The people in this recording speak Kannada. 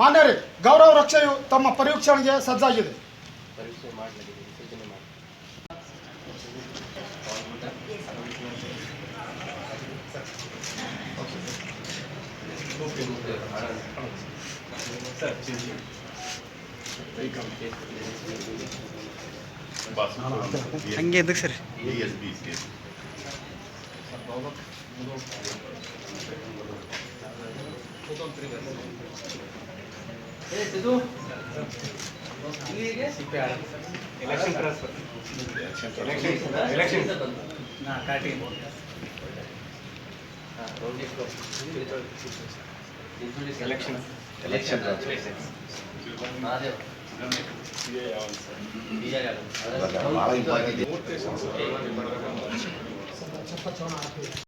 ಮಾನ್ಯರೇ ಗೌರವ ರಕ್ಷೆಯು ತಮ್ಮ ಪರೀಕ್ಷಣೆಗೆ ಸಜ್ಜಾಗಿದೆ. ಪರೀಕ್ಷೆ ಮಾಡಲಾಗಿದೆ ವಿಸರ್ಜನೆ ಮಾಡಿ ಹಂಗೆ ಎದಕ್ಕೆ sir SB election transfer election election election ಭಾಳ ಇಂಪಾರ್ಟೆಂಟ್ ಇದೆ